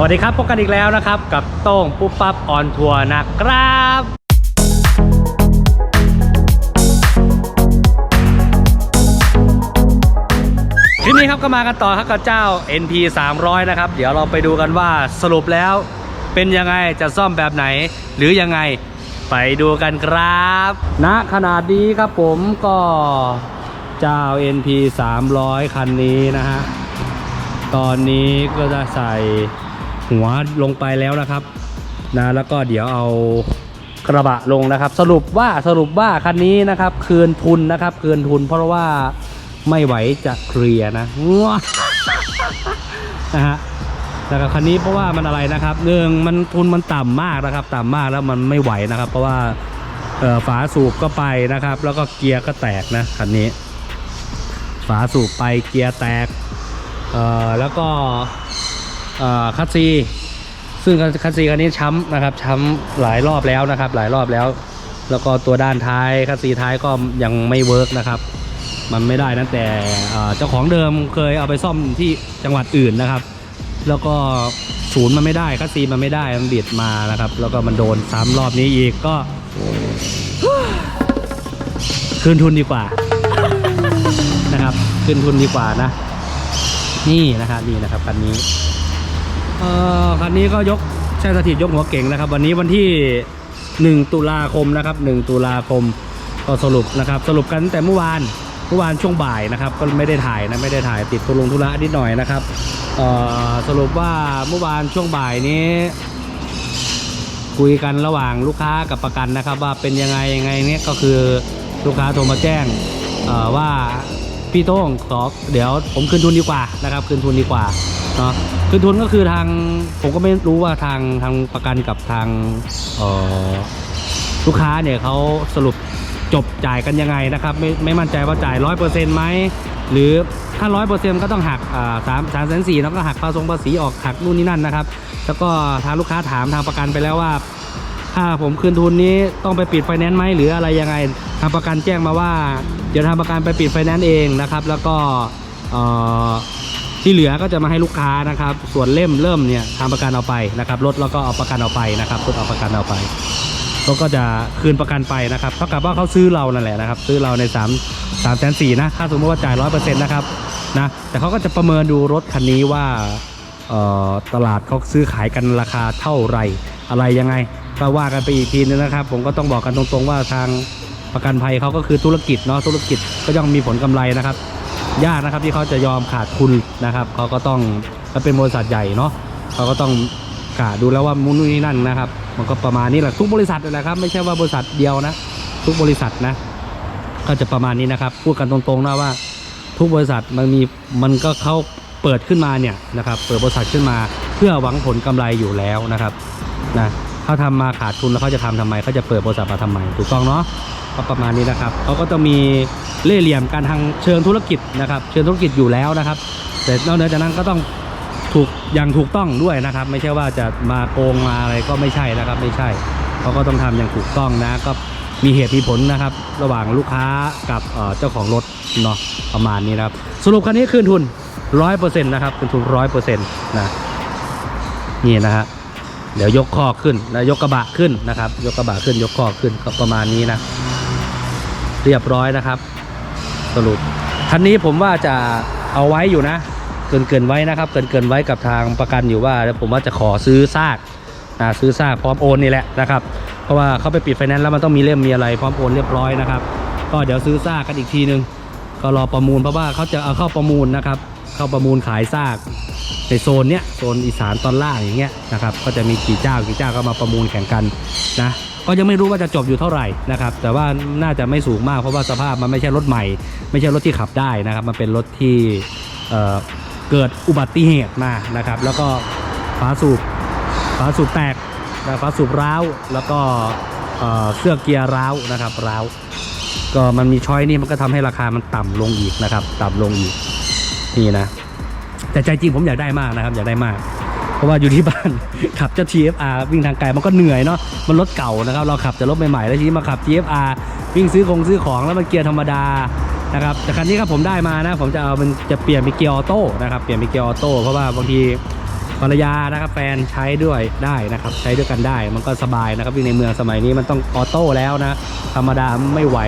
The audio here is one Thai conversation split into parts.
สวัสดีครับพบกันอีกแล้วนะครับ กับโต้งปุ๊บปั๊บออนทัวร์นะครับคลิปนี้ครับก็มากันต่อครับกับเจ้า NP 300 นะครับ เดี๋ยวเราไปดูกันว่าสรุปแล้วเป็นยังไงจะซ่อมแบบไหน หรือยังไงไปดูกันครับณขนาดนี้ครับผมก็เจ้า NP 300 คันนี้นะฮะตอนนี้ก็จะใส่ หัวลงไปแล้วนะครับนะแล้วก็เดี๋ยวเอากระบะลงนะครับ สรุปว่าสรุปว่าคันนี้นะครับ คืนทุนนะครับ คืนทุนเพราะว่าไม่ไหวจะเคลียร์นะนะฮะแล้วก็คันนี้เพราะว่ามันอะไรนะครับหนึ่องมันทุนมันต่ำมากนะครับ ต่ำมากแล้วมันไม่ไหวนะครับ เพราะว่าเฝาสูบก็ไปนะครับ แล้วก็เกียร์ก็แตกนะคันนี้ ฝาสูบไปเกียร์แตกเอ่อแล้วก็ คัตซีซึ่งคัตซีคันนี้ช้ำนะครับช้ำหลายรอบแล้วนะครับ หลายรอบแล้ว แล้วก็ตัวด้านท้ายคัตซีท้ายก็ยังไม่เวิร์กนะครับ มันไม่ได้ตั้งแต่เอ่อเจ้าของเดิมเคยเอาไปซ่อมที่จังหวัดอื่นนะครับ แล้วก็ศูนย์มันไม่ได้คัตซีมันไม่ได้มันบิดมานะครับ แล้วก็มันโดนซ้ำรอบนี้อีกก็คืนทุนดีกว่านะครับคืนทุนดีกว่านะ นี่นะครับนี่นะครับคันนี้ เอ่อคันนี้ก็ยกใช้สถิตยกหัวเก่งนะครับ วันนี้วันที่ 1 ตุลาคมนะครับ 1 ตุลาคมก็สรุปนะครับ สรุปกันตั้งแต่เมื่อวานเมื่อวานช่วงบ่ายนะครับ ก็ไม่ได้ถ่ายนะไม่ได้ถ่ายติดตุลงธุระนิดหน่อยนะครับเอ่อสรุปว่าเมื่อวานช่วงบ่ายนี้ คุยกันระหว่างลูกค้ากับประกันนะครับ ว่าเป็นยังไงยังไงเนี่ยก็คือลูกค้าโทรมาแจ้งว่าพี่โต้งขอเดี๋ยวผมคืนทุนดีกว่านะครับคืนทุนดีกว่า เนาะคืนทุนก็คือทางผมก็ไม่รู้ว่าทางทางประกันกับทางลูกค้าเนี่ยเขาสรุปจบจ่ายกันยังไงนะครับ ไม่ไม่มั่นใจว่าจ่ายร้อยเปอร์เซ็นต์ไหมหรือถ้าร้อยเปอร์เซ็นต์ก็ต้องหักสามสามแสนสี่แล้วก็หักภาษีภาษีออกหักนู่นนี่นั่นนะครับ แล้วก็ทางลูกค้าถามทางประกันไปแล้วว่า ถ้าผมคืนทุนนี้ต้องไปปิดไฟแนนซ์ไหมหรืออะไรยังไงทางประกันแจ้งมาว่า เดี๋ยวทางประกันไปปิดไฟแนนซ์เองนะครับ แล้วก็ ที่เหลือก็จะมาให้ลูกค้านะครับ ส่วนเล่มเริ่มเนี่ยทางประกันเอาไปนะครับรถแล้วก็เอาประกันเอาไปนะครับรถเอาประกันเอาไปเขาก็จะคืนประกันไปนะครับเท่ากับว่าเขาซื้อเรานั่นแหละนะครับ ซื้อเราใน3 3แสนสี่นะถ้าสมมติว่าจ่ายร้อยเปอร์เซ็นต์นะครับนะแต่เขาก็จะประเมินดูรถคันนี้ว่าตลาดเขาซื้อขายกันราคาเท่าไหร่อะไรยังไงก็ว่ากันไปอีกทีนึงนะครับ ผมก็ต้องบอกกันตรงๆว่าทางประกันภัยเขาก็คือธุรกิจเนาะธุรกิจก็ย่อมมีผลกำไรนะครับ ยากนะครับที่เขาจะยอมขาดทุนนะครับเขาก็ต้องถ้าเป็นบริษัทใหญ่เนาะเขาก็ต้องกะดูแล้วว่ามุนนี่นั่นนะครับ มันก็ประมาณนี้แหละทุกบริษัทเลยนะครับ ไม่ใช่ว่าบริษัทเดียวนะ ทุกบริษัทนะ ก็จะประมาณนี้นะครับ พูดกันตรงๆนะว่า ทุกบริษัทมันมีมันก็เขาเปิดขึ้นมาเนี่ยนะครับเปิดบริษัทขึ้นมาเพื่อหวังผลกำไรอยู่แล้วนะครับนะเขาทำมาขาดทุนแล้วเขาจะทำทำไมเขาจะเปิดบริษัทมาทำไมถูกต้องเนาะ ก็ประมาณนี้นะครับเขาก็ต้องมีเล่เหลี่ยมการทางเชิงธุรกิจนะครับ เชิงธุรกิจอยู่แล้วนะครับ แต่นอกเหนือจากนั้นก็ต้องถูกอย่างถูกต้องด้วยนะครับ ไม่ใช่ว่าจะมาโกงมาอะไรก็ไม่ใช่นะครับ ไม่ใช่เขาก็ต้องทำอย่างถูกต้องนะก็มีเหตุมีผลนะครับ ระหว่างลูกค้ากับเจ้าของรถเนาะประมาณนี้นะครับ สรุปคันนี้คืนทุนร้อยเปอร์เซ็นต์นะครับคืนทุนร้อยเปอร์เซ็นต์นะนี่นะฮะเดี๋ยวยกคอขึ้นแล้วยกกระบะขึ้นนะครับ ยกกระบะขึ้นยกคอขึ้นก็ประมาณนี้นะ เรียบร้อยนะครับ สรุปคันนี้ผมว่าจะเอาไว้อยู่นะ เกินเกินไว้นะครับ เกินเกินไว้กับทางประกันอยู่ว่า ผมว่าจะขอซื้อซากนะซื้อซากพร้อมโอนนี่แหละนะครับ เพราะว่าเขาไปปิดไฟแนนซ์แล้วมันต้องมีเล่มมีอะไรพร้อมโอนเรียบร้อยนะครับ ก็เดี๋ยวซื้อซากกันอีกทีนึง ก็รอประมูลเพราะว่าเขาจะเอาเข้าประมูลนะครับ เข้าประมูลขายซากในโซนเนี้ยโซนอีสานตอนล่างอย่างเงี้ยนะครับ ก็จะมีกี่เจ้ากี่เจ้าก็มาประมูลแข่งกันนะ ก็ยังไม่รู้ว่าจะจบอยู่เท่าไหร่นะครับ แต่ว่าน่าจะไม่สูงมากเพราะว่าสภาพมันไม่ใช่รถใหม่ ไม่ใช่รถที่ขับได้นะครับ มันเป็นรถที่เเกิดอุบัติเหตุมานะครับ แล้วก็ฝาสูบฝาสูบแตกนะฝาสูบร้าวแล้วก็เเสื้อเกียร์ร้าวนะครับร้าวก็มันมีช้อยนี่มันก็ทำให้ราคามันต่ำลงอีกนะครับ ต่ำลงอีกนี่นะ แต่ใจจริงผมอยากได้มากนะครับ อยากได้มาก เพราะว่าอยู่ที่บ้าน ขับเจ้า TFR วิ่งทางไกลมันก็เหนื่อยเนาะมันรถเก่านะครับ เราขับแต่รถใหม่ๆแล้วทีนี้มาขับ TFR วิ่งซื้อของซื้อของแล้วมันเกียร์ธรรมดานะครับแต่คันนี้ครับผมได้มานะ ผมจะเอามันจะเปลี่ยนเป็นเกียร์ออโต้นะครับเปลี่ยนเป็นเกียร์ออโต้เพราะว่าบางทีภรรยานะครับแฟนใช้ด้วยได้นะครับ ใช้ด้วยกันได้ มันก็สบายนะครับวิ่งในเมืองสมัยนี้มันต้องออโต้แล้วนะ ธรรมดาไม่ไหว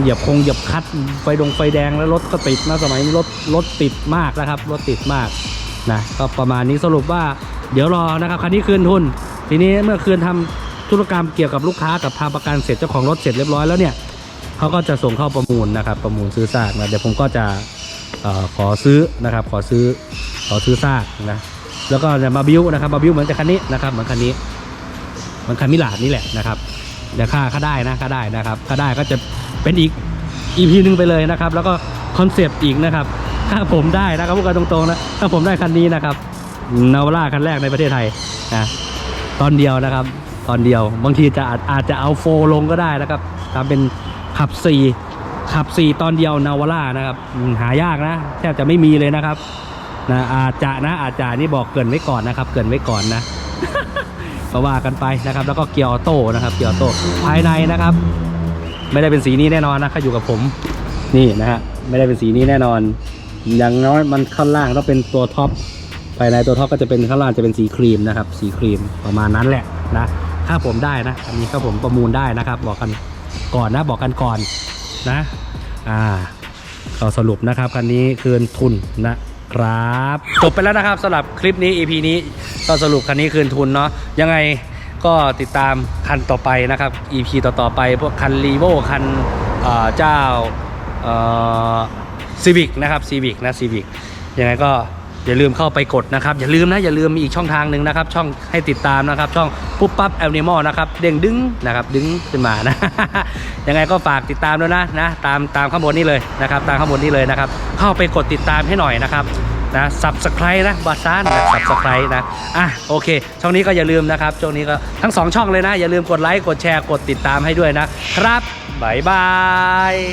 เหยียบคงเหยียบคัดไฟดงไฟแดงแล้วรถก็ติดนะสมัยนี้รถรถติดมากนะครับรถติดมาก นะก็ประมาณนี้สรุปว่าเดี๋ยวรอนะครับคันนี้คืนทุน ทีนี้เมื่อคืนทำธุรกรรมเกี่ยวกับลูกค้ากับทางประกันเสร็จเจ้าของรถเสร็จเรียบร้อยแล้วเนี่ยเขาก็จะส่งเข้าประมูลนะครับประมูลซื้อซากนะเดี๋ยวผมก็จะออขอซื้อนะครับขอซื้อขอซื้อซากนะแล้วก็จะมาบิวนะครับมาบิวเหมือนกับคันนี้นะครับเหมือนคันนี้เหมือนคันมิลาดนี่แหละนะครับเดี๋ยวค่าค่าได้นะค่าได้นะครับค่าได้ก็จะเป็นอีก EP หนึ่งไปเลยนะครับ แล้วก็คอนเซปต์อีกนะครับ ถ้าผมได้นะครับพูดกันตรงๆนะถ้าผมได้คันนี้นะครับนาวาร่าคันแรกในประเทศไทยนะตอนเดียวนะครับ ตอนเดียว บางทีจะอาจอาจจะเอาโฟลงก็ได้นะครับทำเป็นขับ4ขับ4ตอนเดียวนาวาร่านะครับหายากนะแทบจะไม่มีเลยนะครับนะอาจจะนะอาจจะนี่บอกเกินไว้ก่อนนะครับ เกินไว้ก่อนนะก็ว่ากันไปนะครับ แล้วก็เกียร์ออโต้นะครับ เกียร์ออโต้ภายในนะครับ ไม่ได้เป็นสีนี้แน่นอนนะถ้าอยู่กับผม นี่นะฮะไม่ได้เป็นสีนี้แน่นอน อย่างน้อยมันข้างล่างต้องเป็นตัวท็อปภายในตัวท็อปก็จะเป็นข้างล่างจะเป็นสีครีมนะครับ สีครีมประมาณนั้นแหละนะถ้าผมได้นะอันนี้ก็ผมประมูลได้นะครับ บอกกันก่อนนะบอกกันก่อนนะอ่าก็สรุปนะครับคันนี้คืนทุนนะครับจบไปแล้วนะครับสำหรับคลิปนี้ EP นี้ก็สรุปคันนี้คืนทุนเนาะยังไงก็ติดตามคันต่อไปนะครับ EP ต่อๆไปพวกคันรีโวคันเอ่อเจ้า ซีวิกนะครับซีวิกนะซีวิกยังไงก็อย่าลืมเข้าไปกดนะครับ อย่าลืมนะอย่าลืมมีอีกช่องทางหนึ่งนะครับ ช่องให้ติดตามนะครับ ช่องปุ๊บปั๊บแอลนิมอลนะครับเด้งดึงนะครับดึงขึ้นมานะยังไงก็ฝากติดตามด้วยนะนะตามตามข้างบนนี้เลยนะครับ ตามข้างบนนี้เลยนะครับ เข้าไปกดติดตามให้หน่อยนะครับนะ subscribe นะบาซานนะ subscribe นะอะโอเค ช่องนี้ก็อย่าลืมนะครับช่องนี้ก็ทั้งสองช่องเลยนะ อย่าลืมกดไลค์กดแชร์กดติดตามให้ด้วยนะครับบ๊ายบาย